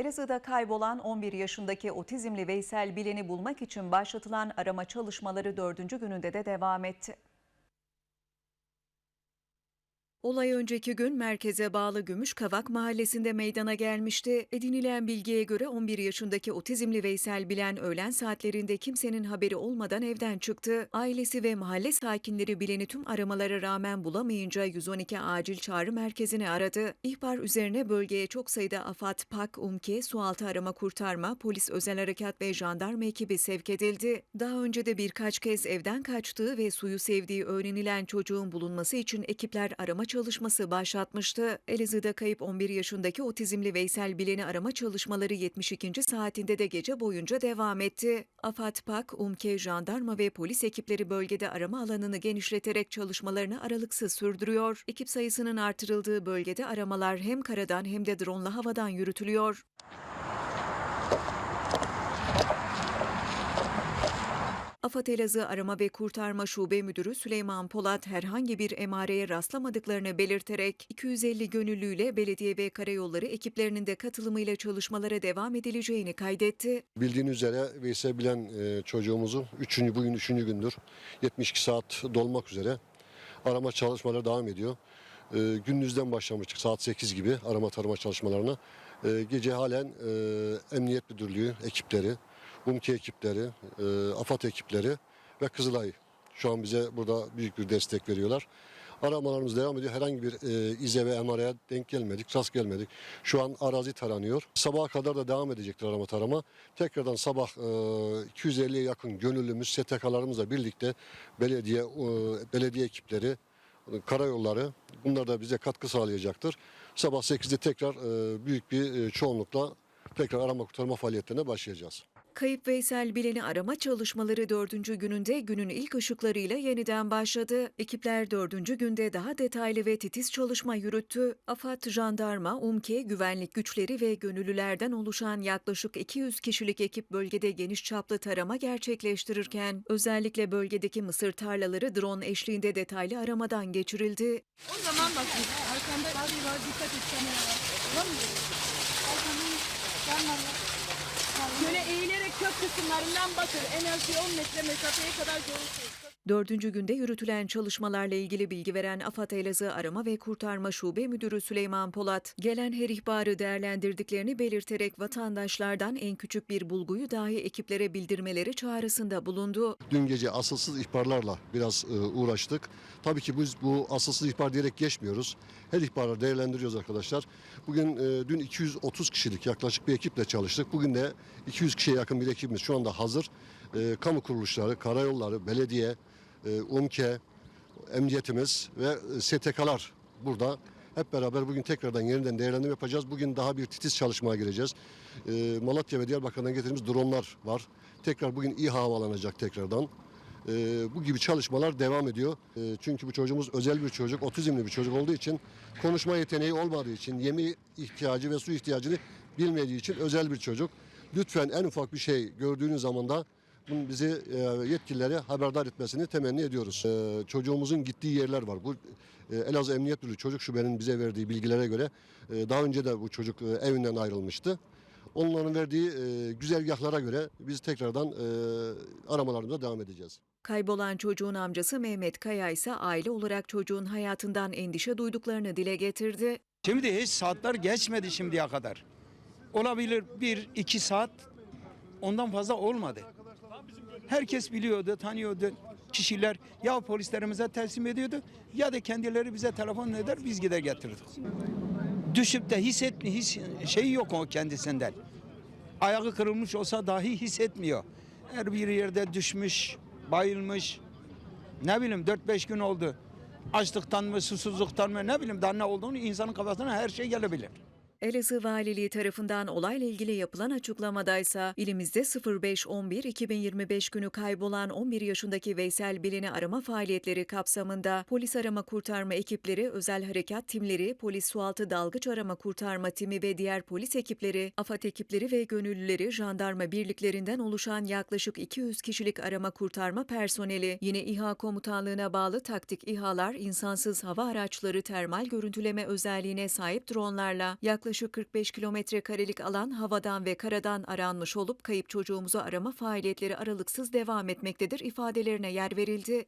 Elazığ'da kaybolan 11 yaşındaki otizmli Veysel Bilen'i bulmak için başlatılan arama çalışmaları dördüncü gününde de devam etti. Olay önceki gün merkeze bağlı Gümüşkavak mahallesinde meydana gelmişti. Edinilen bilgiye göre 11 yaşındaki otizmli Veysel Bilen öğlen saatlerinde kimsenin haberi olmadan evden çıktı. Ailesi ve mahalle sakinleri Bilen'i tüm aramalara rağmen bulamayınca 112 acil çağrı merkezini aradı. İhbar üzerine bölgeye çok sayıda AFAD, PAK, UMKE, sualtı arama kurtarma, polis özel harekat ve jandarma ekibi sevk edildi. Daha önce de birkaç kez evden kaçtığı ve suyu sevdiği öğrenilen çocuğun bulunması için ekipler arama çalışması başlatmıştı. Elazığ'da kayıp 11 yaşındaki otizmli Veysel Bilen'i arama çalışmaları 72. saatinde de gece boyunca devam etti. AFAD, PAK, UMKE, jandarma ve polis ekipleri bölgede arama alanını genişleterek çalışmalarını aralıksız sürdürüyor. Ekip sayısının artırıldığı bölgede aramalar hem karadan hem de drone'la havadan yürütülüyor. AFAD Elazığ Arama ve Kurtarma Şube Müdürü Süleyman Polat herhangi bir emareye rastlamadıklarını belirterek 250 gönüllüyle belediye ve karayolları ekiplerinin de katılımıyla çalışmalara devam edileceğini kaydetti. Bildiğiniz üzere Veysel Bilen e, çocuğumuzu 3. bugün 3. gündür 72 saat dolmak üzere arama çalışmaları devam ediyor. E, gündüzden başlamıştık saat 8 gibi arama tarama çalışmalarına. E, gece halen e, Emniyet Müdürlüğü ekipleri, UMKE ekipleri, e, AFAD ekipleri ve Kızılay şu an bize burada büyük bir destek veriyorlar. Aramalarımız devam ediyor. Herhangi bir e, ize ve emareye denk gelmedik, rast gelmedik. Şu an arazi taranıyor. Sabaha kadar da devam edecektir arama tarama. Tekrardan sabah e, 250'ye yakın gönüllümüz, STK'larımızla birlikte belediye e, belediye ekipleri, karayolları bunlar da bize katkı sağlayacaktır. Sabah 8'de tekrar e, büyük bir e, çoğunlukla tekrar arama kurtarma faaliyetlerine başlayacağız. Kayıp Veysel Bilen'i arama çalışmaları dördüncü gününde günün ilk ışıklarıyla yeniden başladı. Ekipler dördüncü günde daha detaylı ve titiz çalışma yürüttü. AFAD, jandarma, UMKE, güvenlik güçleri ve gönüllülerden oluşan yaklaşık 200 kişilik ekip bölgede geniş çaplı tarama gerçekleştirirken özellikle bölgedeki mısır tarlaları drone eşliğinde detaylı aramadan geçirildi. O zaman bakın arkanda var dikkat et kamera var. Mı? Arkandan sen var. Böyle eğilerek kök kısımlarından bakın. En az bir 10 metre mesafeye kadar görürsünüz. Dördüncü günde yürütülen çalışmalarla ilgili bilgi veren AFAD Elazığ Arama ve Kurtarma Şube Müdürü Süleyman Polat, gelen her ihbarı değerlendirdiklerini belirterek vatandaşlardan en küçük bir bulguyu dahi ekiplere bildirmeleri çağrısında bulundu. Dün gece asılsız ihbarlarla biraz e, uğraştık. Tabii ki biz bu asılsız ihbar diyerek geçmiyoruz. Her ihbarı değerlendiriyoruz arkadaşlar. Bugün e, dün 230 kişilik yaklaşık bir ekiple çalıştık. Bugün de 200 kişiye yakın bir ekibimiz şu anda hazır. E, kamu kuruluşları, karayolları, belediye, UMKE, emniyetimiz ve e, STK'lar burada. Hep beraber bugün tekrardan yeniden değerlendirme yapacağız. Bugün daha bir titiz çalışmaya gireceğiz. E, Malatya ve Diyarbakır'dan getirdiğimiz dronlar var. Tekrar bugün İHA havalanacak tekrardan. E, bu gibi çalışmalar devam ediyor. E, çünkü bu çocuğumuz özel bir çocuk, otizmli bir çocuk olduğu için konuşma yeteneği olmadığı için yemi ihtiyacı ve su ihtiyacını bilmediği için özel bir çocuk. Lütfen en ufak bir şey gördüğünüz zaman da bunun bizi e, yetkililere haberdar etmesini temenni ediyoruz. E, çocuğumuzun gittiği yerler var. Bu e, Elazığ Emniyet Müdürlüğü Çocuk Şube'nin bize verdiği bilgilere göre daha önce de bu çocuk evinden ayrılmıştı. Onların verdiği güzergahlara göre biz tekrardan aramalarımıza devam edeceğiz. Kaybolan çocuğun amcası Mehmet Kaya ise aile olarak çocuğun hayatından endişe duyduklarını dile getirdi. Şimdi hiç saatler geçmedi şimdiye kadar. Olabilir bir iki saat ondan fazla olmadı. Herkes biliyordu, tanıyordu kişiler ya polislerimize teslim ediyordu ya da kendileri bize telefon eder biz gider getirdik. Düşüp de hissetmi his şey yok o kendisinden. Ayağı kırılmış olsa dahi hissetmiyor. Her bir yerde düşmüş, bayılmış. Ne bileyim 4-5 gün oldu. Açlıktan mı, susuzluktan mı ne bileyim daha ne olduğunu insanın kafasına her şey gelebilir. Elazığ Valiliği tarafından olayla ilgili yapılan açıklamadaysa ilimizde 05-11-2025 günü kaybolan 11 yaşındaki Veysel Bilen'i arama faaliyetleri kapsamında polis arama kurtarma ekipleri, özel harekat timleri, polis sualtı dalgıç arama kurtarma timi ve diğer polis ekipleri, AFAD ekipleri ve gönüllüleri jandarma birliklerinden oluşan yaklaşık 200 kişilik arama kurtarma personeli, yine İHA komutanlığına bağlı taktik İHA'lar, insansız hava araçları termal görüntüleme özelliğine sahip dronlarla yaklaşık yaklaşık 45 kilometre karelik alan havadan ve karadan aranmış olup kayıp çocuğumuzu arama faaliyetleri aralıksız devam etmektedir ifadelerine yer verildi.